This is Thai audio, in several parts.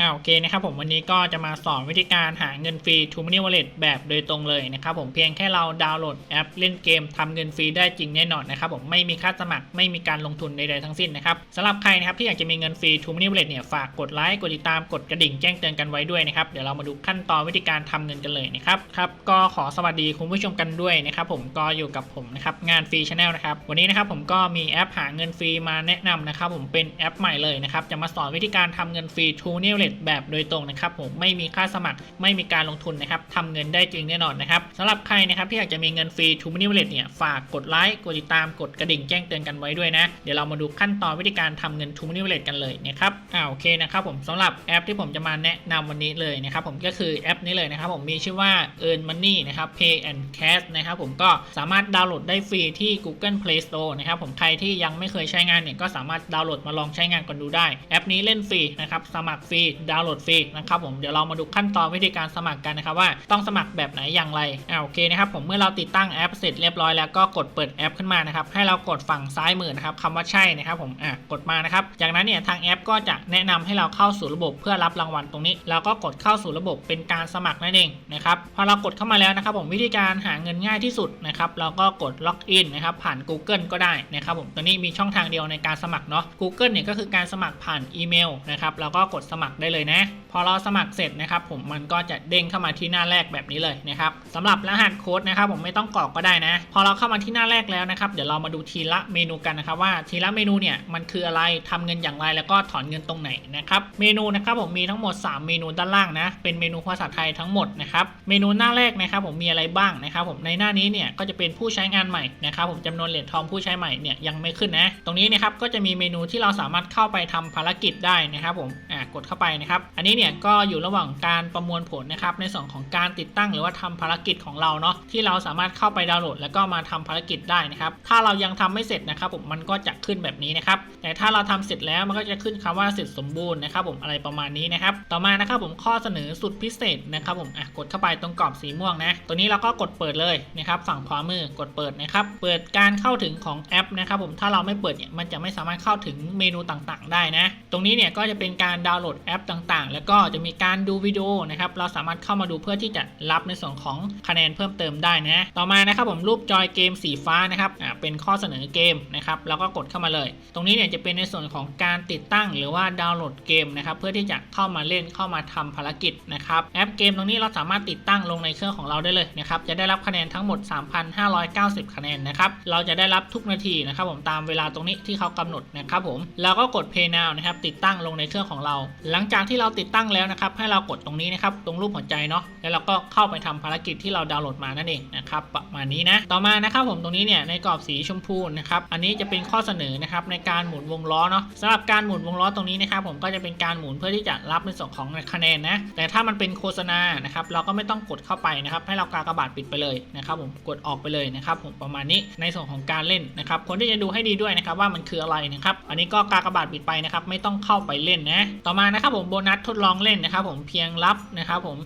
อ่าโอเคนะครับผมวันนี้ก็จะมาสอนวิธีการหาเงินฟรี t ู Money Wallet แบบโดยตรงเลยนะครับผมเพียงแค่เราดาวน์โหลดแอปเล่นเกมทำเงินฟรีได้จริงแน่นอนนะครับผมไม่มีค่าสมัครไม่มีการลงทุนใดๆทั้งสิ้นนะครับสำหรับใครนะครับที่อยากจะมีเงินฟรี t ู Money Wallet เนี่ยฝากกดไลค์กดติดตามกดกระดิ่งแจ้งเตือนกันไว้ด้วยนะครับเดี๋ยวเรามาดูขั้นตอนวิธีการทำเงินกันเลยนะครับครับก็ขอสวัสดีคุณผู้ชมกันด้วยนะครับผมก็อยู่กับผมนะครับงานฟรีชาแนลนะครับวันนี้นะครับผมก็มีแอปหาเงินฟรีมาแนะนำนะครับผมเป็นแอปใหม่เลยนะครับจะมาสอนวิธีการทำเงินฟรี t ู Money Wallet แบบโดยตรงนะครับผมไม่มีค่าสมัครไม่มีการลงทุนนะครับทำเงินได้จริงแน่นอนนะครับสำหรับใครนะครับที่อยากจะมีเงินฟรี t ู Money Wallet เนี่ยฝากกดไลค์กดติดตามกดกระดิ่งแจ้งเตือนกันไว้ด้วยนะ เดี๋ยวเรามาดูขั้นตอนวิธีการทำเงิน t ู Money Wallet กันเลยนะครับอ่าโอเคนะครับผมสำหรับแอปที่ผมจะมาแนะนำวันนี้เลยนะครับผมก็คือแอปนี้เลยนะครับผมมีชื่อว่า Earn Money นะครับ Pay and Cash นะครับผมก็สามารถดาวน์โหลดได้ฟรีที่ Google Play Store นะครับผมใครที่ยังไม่เคยใช้งานเนี่ยก็สามารถดาวน์โหลดมาลองใช้งานกันดูได้ แอปนี้เล่นฟรีนะครับสมัครฟรีดาวน์โหลดฟรีนะครับผมเดี๋ยวเรามาดูขั้นตอนวิธีการสมัครกันนะครับว่าต้องสมัครแบบไหนอย่างไรอ่าโอเคนะครับผมเมื่อเราติดตั้งแอปเสร็จเรียบร้อยแล้วก็กดเปิดแอปขึ้นมานะครับให้เรากดฝั่งซ้ายมือนะครับคำว่าใช่นะครับผมอะกดมานะครับจากนั้นเนี่ยทางแอปก็จะแนะนำให้เราเข้าสู่ระบบเพื่อรับรางวัลตรงนี้เราก็กดเข้าสู่ระบบเป็นการสมัครนั่นเองนะครับพอเรากดเข้ามาแล้วนะครับผมวิธีการหาเงินง่ายที่สุดนะครับเราก็กดล็อกอินนะครับผ่าน Google ก็ได้นะครับผมตัวนี้มีช่องทางเดียวในการสมัครเนาะ Google เนี่ยก็คือการสมัครผ่านอีเมลนะครับเราก็กดสมัครได้เลยนะ พอเราสมัครเสร็จนะครับ ผมมันก็จะเด้งเข้ามาที่หน้าแรกแบบนี้เลยนะครับสำหรับรหัสโค้ดนะครับผมไม่ต้องกรอกก็ได้นะ พอเราเข้ามาที่หน้าแรกแล้วนะครับ เดี๋ยวเรามาดูทีละเมนูกันนะครับว่าทีละเมนูเนี่ยมันคืออะไรทำเงินอย่างไรแล้วก็ถอนเงินตรงไหนนะครับเมนูนะครับผมมีทั้งหมด 3 เมนูด้านล่างนะ เป็นเมนูภาษาไทยทั้งหมดนะครับเมนูหน้าแรกนะครับผมมีอะไรบ้างนะครับผมในหน้านี้เนี่ยก็จะเป็นผู้ใช้งานใหม่นะครับผมจำนวนเหรียญทองผู้ใช้ใหม่เนี่ยยังไม่ขึ้นนะ ตรงนี้นะครับก็จะมีเมนูที่เราสามารถเข้าไปทำภารกิจได้นะครับผมอ่ากดเข้าไปนะครับ อันนี้เนี่ยก็อยู่ระหว่างการประมวลผลนะครับในส่วนของการติดตั้งหรือว่าทำภารกิจของเราเนาะที่เราสามารถเข้าไปดาวน์โหลด แล้วก็มาทำภารกิจได้นะครับ ถ้าเรายังทำไม่เสร็จนะครับผมมันก็จะขึ้นแบบนี้นะครับแต่ถ้าเราทำเสร็จแล้วมันก็จะขึ้นคำว่าเสร็จสมบูรณ์นะครับผมอะไรประมาณนี้นะครับต่อมานะครับผมข้อเสนอสุดพิเศษนะครับผมอะกดเข้าไปตรงกรอบสีม่วงนะตัวนี้เราก็กดเปิดเลยนะครับฝั่งขวามือกดเปิดนะครับเปิดการเข้าถึงของแอปนะครับผมถ้าเราไม่เปิดเนี่ยมันจะไม่สามารถเข้าถึงเมนูต่างๆ ได้นะ ตรงนี้เนี่ยก็จะเป็นการดาวน์โหลดแอปต่างๆ แล้วก็จะมีการดูวิดีโอนะครับ เราสามารถเข้ามาดูเพื่อที่จะรับในส่วนของคะแนนเพิ่มเติมได้นะ ต่อมานะครับผมรูปจอยเกมสีฟ้านะครับอ่าเป็นข้อเสนอเกมนะครับแล้วก็กดเข้ามาเลย ตรงนี้เนี่ยจะเป็นในส่วนของการติดตั้งหรือว่าดาวน์โหลดเกมนะครับเพื่อที่จะเข้ามาเล่นเข้ามาทำภารกิจนะครับแอปเกมตรงนี้เราสามารถติดตั้งลงในเครื่องของเราได้เลยนะครับจะได้รับคะแนนทั้งหมด 3,590 คะแนนนะครับเราจะได้รับทุกนาทีนะครับผมตามเวลาตรงนี้ที่เขากำหนดนะครับผมเราก็กด Pay Now นะครับติดตั้งลงในเครื่องของเรา หลังจากที่เราติดตั้งแล้วนะครับ ให้เรากดตรงนี้นะครับ ตรงรูปหัวใจเนาะ แล้วเราก็เข้าไปทำภารกิจที่เราดาวน์โหลดมานั่นเองนะครับ ประมาณนี้นะ ต่อมานะครับผมตรงนี้เนี่ยในกรอบสีชมพูนะครับ อันนี้จะเป็นข้อเสนอนะครับในการหมุนวงล้อเนาะสำหรับการหมุนวงล้อตรงนี้นะครับ ผมก็จะเป็นการหมุนเพื่อที่จะรับในส่วนของคะแนนนะ แต่ถ้ามันเป็นโฆษณานะครับ เราก็ไม่ต้องกดเข้าไปนะครับ ให้เรากากระบาดปิดไปเลยนะครับผมกดออกไปเลยนะครับผมประมาณนี้ในส่วนของการเล่นนะครับ คนที่จะดูให้ดีด้วยนะครับว่ามันคืออะไรนะครับ อันนี้ก็กากระบาดปิดไปนะครับ ไม่ต้องเข้าไปเล่นนะ ต่อมานะครับผมโบนัสทดลองเล่นนะครับ ผมเพียงรับนะครับผม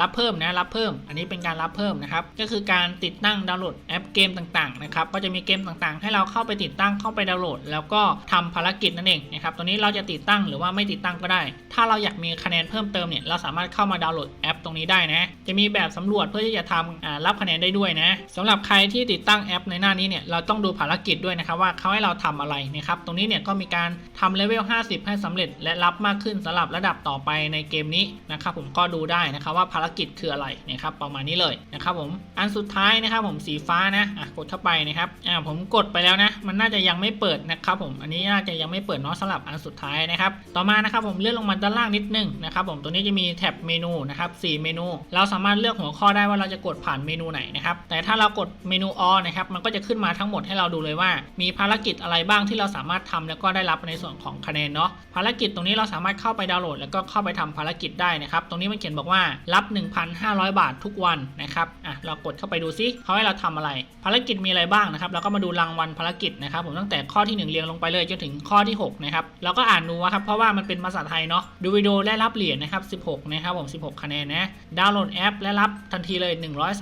รับเพิ่มนะรับเพิ่ม อันนี้เป็นการรับเพิ่มนะครับ ก็คือการติดตั้งดาวน์โหลดแอปเกมต่างๆนะครับก็จะมีเกมต่างๆ ให้เราเข้าไปติดตั้งเข้าไปดาวน์โหลด แล้วก็ทำภารกิจนั่นเองนะครับตัวนี้เราจะติดตั้งหรือว่าไม่ติดตั้งก็ได้ ถ้าเราอยากมีคะแนนเพิ่มเติมเนี่ยเราสามารถเข้ามาดาวน์โหลดแอปตรงนี้ได้นะจะมีแบบสำรวจเพื่อที่จะทำรับคะแนนได้ด้วยนะสำหรับใครที่ติดตั้งแอปในหน้านี้เนี่ยเราต้องดูภารกิจด้วยนะครับว่าเขาให้เราทำอะไรนะครับตรงนี้เนี่ยก็มีการทำเลเวล 50 ให้สำเร็จและรับมากขึ้นสำหรับระดับต่อไปในเกมนี้นะครับผมก็ดูได้นะครับว่าภารกิจคืออะไรนะครับประมาณนี้เลยนะครับผมอันสุดท้ายนะครับผมสีฟ้านะอะกดเข้าไปนะครับอ่าผมกดไปแล้วนะ มันน่าจะยังไม่เปิดนะครับผมอันนี้น่าจะยังไม่เปิดเนาะสำหรับอันสุดท้ายนะครับต่อมานะครับผมเลื่อนลงมาด้านล่างนิดนึงนะครับผมตัวนี้จะมีแท็บเมนูนะครับสเมนู เราสามารถเลือกหัวข้อได้ว่าเราจะกดผ่านเมนูไหนนะครับแต่ถ้าเรากดเมนูออนะครับมันก็จะขึ้นมาทั้งหมดให้เราดูเลยว่า มีภารกิจอะไรบ้างที่เราสามารถทำแล้วก็ได้รับในส่วนของคะแนนเนาะภารกิจตรงนี้เราสามารถเข้าไปดาวน์โหลดแล้วก็เข้าไปทำภารกิจได้นะครับ ตรงนี้มันเขียนบอกว่ารับ 1,500 บาททุกวันนะครับอะเรากดเข้าไปดูซิเขาให้เราทำอะไร ภารกิจมีอะไรบ้างนะครับเราก็มาดูรางวัลภารกิจนะครับ ผมตั้งแต่ข้อที่ 1 เรียงลงไปเลยจนถึงข้อที่6นะครับเราก็อ่านดูครับเพราะว่ามันเป็นภาษาไทยเนาะดูวิดีโอและรับเหรียญนะครับ16นะครับผม16 คะแนนนะดาวน์โหลดแอป และรับทันทีเลย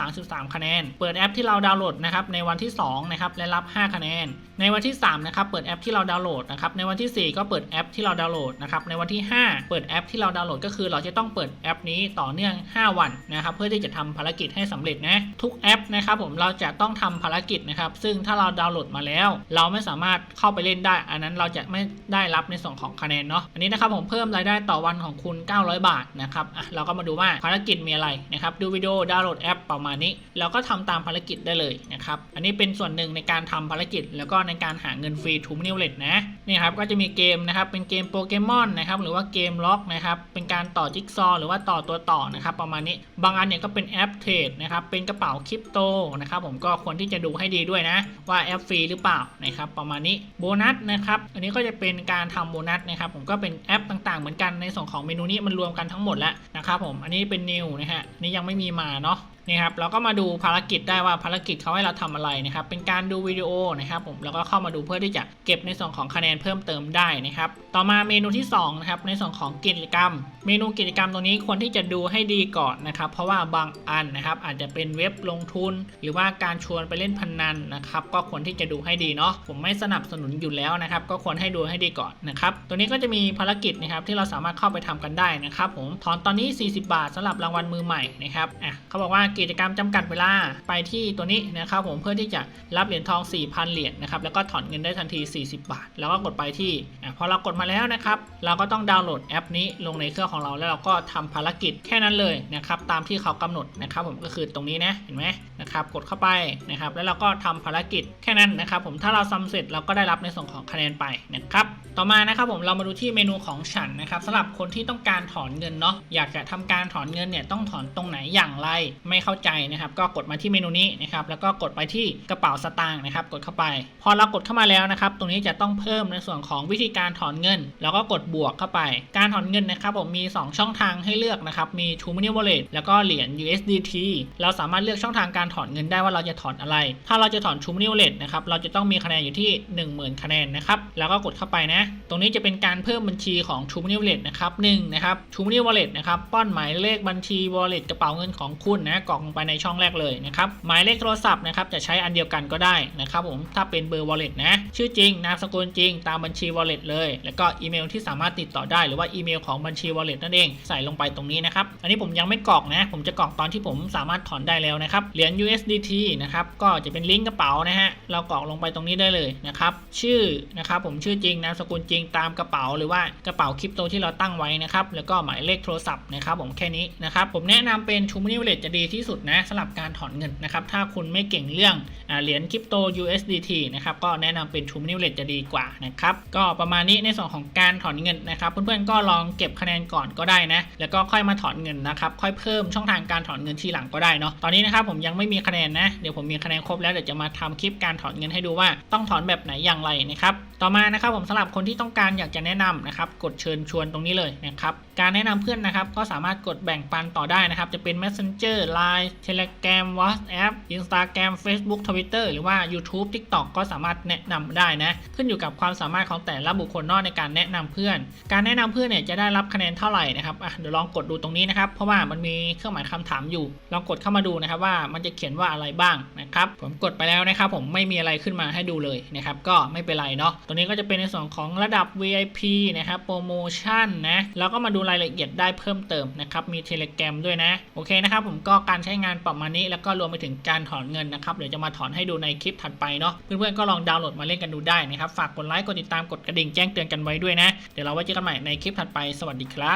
133 คะแนน เปิดแอปที่เราดาวน์โหลดนะครับในวันที่2นะครับและรับ 5 คะแนน ในวันที่3นะครับเปิดแอปที่เราดาวน์โหลดนะครับในวันที่ 4 ก็เปิดแอปที่เราดาวน์โหลดนะครับในวันที่ 5 เปิดปิดแอปที่เราดาวน์โหลดก็คือเราจะต้องเปิดแอปนี้ต่อเนื่อง 5 วันนะครับเพื่อที่จะทำภารกิจให้สำเร็จนะทุกแอปนะครับผมเราจะต้องทำภารกิจนะครับซึ่งถ้าเราดาวน์โหลดมาแล้ว เราไม่สามารถเข้าไปเล่นได้ อันนั้นเราจะไม่ได้รับในส่วนของคะแนนเนาะอันนี้นะครับผมเพิ่มรายได้ต่อวันของคุณ 900 บาทนะครับอะเราก็มาดูว่าภารกิจมีอะไรนะครับดูวิดีโอดาวน์โหลดแอปประมาณนี้เราก็ทำตามภารกิจได้เลยนะครับอันนี้เป็นส่วนหนึ่งในการทำภารกิจ แล้วก็ในการหาเงินฟรีทูมินิวเลตนะนี่ครับก็จะมีเกมนะครับเป็นเกมโปเกมอนนะครับหรือว่าเกมล็อกนะครับเป็นการต่อจิ๊กซอหรือว่าต่อตัวต่อนะครับประมาณนี้บางอันเนี่ยก็เป็นแอปเทรดนะครับเป็นกระเป๋าคริปโตนะครับผมก็ควรที่จะดูให้ดีด้วยนะ ว่าแอปฟรีหรือเปล่านะครับประมาณนี้โบนัสนะครับอันนี้ก็จะเป็นการทำโบนัสนะครับผมก็เป็นแอปต่างๆ เหมือนกันในส่วนของเมนูนี้มันรวมกันทั้งหมดแล้วนะครับผมอันนี้เป็นนิวนะฮะนี่ยังไม่มีมาเนาะ นี่ครับเราก็มาดูภารกิจได้ว่าภารกิจเขาให้เราทำอะไรนะครับ เป็นการดูวิดีโอนะครับผมแล้วก็เข้ามาดูเพื่อที่จะเก็บในส่วนของคะแนนเพิ่มเติมได้นะครับ ต่อมาเมนูที่2นะครับในส่วนของกิจกรรม เมนูกิจกรรมตรงนี้ควรที่จะดูให้ดีก่อนนะครับ เพราะว่าบางอันนะครับอาจจะเป็นเว็บลงทุน หรือว่าการชวนไปเล่นพนนันนะครับ ก็ควรที่จะดูให้ดีเนาะผมไม่สนับสนุนอยู่แล้วนะครับ ก็ควรให้ดูให้ดีก่อนนะครับตัวนี้ก็จะมีภารกิจนะครับที่เราสามารถเข้าไปทำกันได้นะครับผมถอนตอนนี้ 40 บาทสำหรับรางวัลมือใหม่นะครับอะเขาบอกว่ากิจกรรมจำกัดเวลาไปที่ตัวนี้นะครับผมเพื่อที่จะรับเหรียญทอง 4,000 เหรียญนะครับแล้วก็ถอนเงินได้ทันที 40 บาท แล้วก็กดไปที่อะพอเรากดมาแล้วนะครับเราก็ต้องดาวน์โหลดแอปนี้ลงในเครื่องของเราแล้วเราก็ทำภารกิจแค่นั้นเลยนะครับตามที่เขากำหนดนะครับผมก็คือตรงนี้นะเห็นไหม นะครับกดเข้าไปนะครับ แล้วเราก็ทำภารกิจแค่นั้นนะครับ ผมถ้าเราทำเสร็จเราก็ได้รับในส่วนของคะแนนไปนะครับต่อมานะครับผมเรามาดูที่เมนูของฉันนะครับสำหรับคนที่ต้องการถอนเงินเนาะอยากจะทำการถอนเงินเนี่ยต้องถอนตรงไหนอย่างไรไม่เข้าใจนะครับ ก็กดมาที่เมนูนี้นะครับแล้วก็กดไปที่กระเป๋าสตางค์นะครับ กดเข้าไป พอเรากดเข้ามาแล้วนะครับ ตรงนี้จะต้องเพิ่มในส่วนของวิธีการถอนเงิน แล้วก็กดบวกเข้าไป การถอนเงินนะครับผมมี 2 ช่องทางให้เลือกนะครับมี True Money Wallet แล้วก็เหรียญ USDT เราสามารถเลือกช่องทางการถถอนเงินได้ว่าเราจะถอนอะไร ถ้าเราจะถอน True Money Wallet นะครับ เราจะต้องมีคะแนนอยู่ที่ 10,000 คะแนนนะครับ แล้วก็กดเข้าไปนะ ตรงนี้จะเป็นการเพิ่มบัญชีของ True Money Wallet นะครับหนึ่งนะครับ True Money Wallet นะครับ ป้อนหมายเลขบัญชี Wallet กระเป๋าเงินของคุณนะ กรอกลงไปในช่องแรกเลยนะครับ หมายเลขโทรศัพท์นะครับจะใช้อันเดียวกันก็ได้นะครับผม ถ้าเป็นเบอร์ Wallet นะ ชื่อจริง นามสกุลจริง ตามบัญชี Wallet เลย แล้วก็อีเมลที่สามารถติดต่อได้ หรือว่าอีเมลของบัญชี Wallet นั่นเอง ใส่ลงไปตรงนี้นะครับ อันนี้ผมยังไม่กรอกนะ ผมจะกรอกตอนที่ผมสามารถถอนได้แล้วนะครับ เหรียญ USDT นะครับ ก็จะเป็นลิงก์กระเป๋านะฮะ เรากรอกลงไปตรงนี้ได้เลยนะครับ ชื่อนะครับผมชื่อจริงนามสกุลจริงตามกระเป๋าหรือว่ากระเป๋าคริปโตที่เราตั้งไว้นะครับ แล้วก็หมายเลขโทรศัพท์นะครับผมแค่นี้นะครับ ผมแนะนำเป็น True Money Wallet จะดีที่สุดนะสำหรับการถอนเงินนะครับ ถ้าคุณไม่เก่งเรื่องเหรียญคริปโต USDT นะครับ ก็แนะนำเป็น True Money Wallet จะดีกว่านะครับ ก็ประมาณนี้ในส่วนของการถอนเงินนะครับ เพื่อนๆก็ลองเก็บคะแนนก่อนก็ได้นะ แล้วก็ค่อยมาถอนเงินนะครับ ค่อยเพิ่มช่องทางการถอนเงินทีหลังก็ได้เนาะ ตอนนี้นะครับผมยังไม่มีีคะแนนนะเดี๋ยวผมมีคะแนนครบแล้วเดี๋ยวจะมาทำคลิปการถอนเงินให้ดูว่าต้องถอนแบบไหนอย่างไรนะครับต่อมานะครับผมสำหรับคนที่ต้องการอยากจะแนะนำนะครับกดเชิญชวนตรงนี้เลยนะครับการแนะนำเพื่อนนะครับก็สามารถกดแบ่งปันต่อได้นะครับจะเป็น Messenger Line Telegram WhatsApp Instagram Facebook Twitter หรือว่า YouTube TikTok ก็สามารถแนะนำได้นะขึ้นอยู่กับความสามารถของแต่ละบุคคลนอกในการแนะนำเพื่อน การแนะนำเพื่อนเนี่ยจะได้รับคะแนนเท่าไหร่นะครับอะเดี๋ยวลองกดดูตรงนี้นะครับเพราะว่ามันมีเครื่องหมายคำถามอยู่ลองกดเข้ามาดูนะครับว่ามันจะเขียนว่าอะไรบ้างนะครับผมกดไปแล้วนะครับผมไม่มีอะไรขึ้นมาให้ดูเลยนะครับก็ไม่เป็นไรเนาะตัวนี้ก็จะเป็นในส่วนของระดับ VIP นะครับโปรโมชั่นนะแล้วก็มาดูรายละเอียดได้เพิ่มเติมนะครับมี Telegram ด้วยนะโอเคนะครับผมก็การใช้งานประมาณนี้แล้วก็รวมไปถึงการถอนเงินนะครับเดี๋ยวจะมาถอนให้ดูในคลิปถัดไปเนาะเพื่อนๆก็ลองดาวน์โหลดมาเล่นกันดูได้นะครับฝากกดไลค์กดติดตามกดกระดิ่งแจ้งเตือนกันไว้ด้วยนะเดี๋ยวเราไว้เจอกันใหม่ในคลิปถัดไปสวัสดีครับ